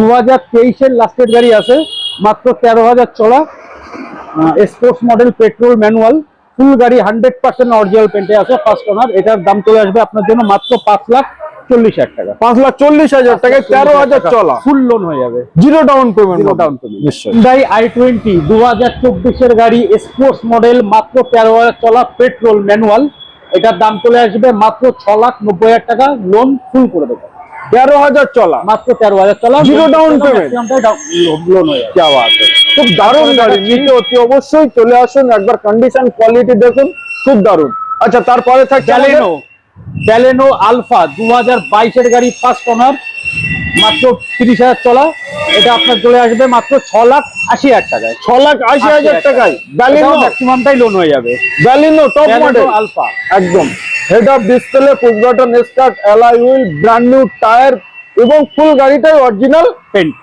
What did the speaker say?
দু হাজার তেইশের লাস্টের গাড়ি আছে মাত্র তেরো হাজার চলা sports model petrol manual full গাড়ি হান্ড্রেড পার্সেন্ট অরিজিনাল পেন্টে আছে ফার্স্ট ওনার এটার দাম চলে আসবে আপনার জন্য মাত্র পাঁচ লাখ চল্লিশ হাজার টাকা। পাঁচ লাখ চল্লিশ হাজার টাকায় তেরো হাজার চলা। ফুল লোন হয়ে যাবে। Zero down payment zero down payment নিশ্চয়ই। আই টোয়েন্টি দু হাজার চব্বিশের গাড়ি স্পোর্টস মডেল মাত্র তেরো হাজার চলা পেট্রোল ম্যানুয়াল এটার দাম চলে আসবে মাত্র ছ লাখ নব্বই হাজার টাকা। লোন ফুল করে দেবো। তেরো হাজার চলা। মাত্র তেরো হাজার চলা। জিরো ডাউন পেমেন্ট লোন হয়ে খুব দারুণ গাড়ি নিতে অতি অবশ্যই চলে আসুন একবার কন্ডিশন কোয়ালিটি দেখুন খুব দারুণ আচ্ছা তারপরে থাকছে ক্যালেনো ক্যালেনো আলফা দু হাজার বাইশের গাড়ি ফার্স্ট ওনার মাত্র তিরিশ হাজার চলা। এটা আপনার চলে আসবে মাত্র ছ লাখ আশি হাজার টাকায়। ছ লাখ আশি হাজার টাকায়। ব্যালিনো ম্যাক্সিমামটাই লোন হয়ে যাবে। ব্যালিনো টপ মডেল আলফা একদম। Head up display push button start alloy wheel brand new tyre এবং ফুল গাড়িটাই অরিজিনাল পেন্ট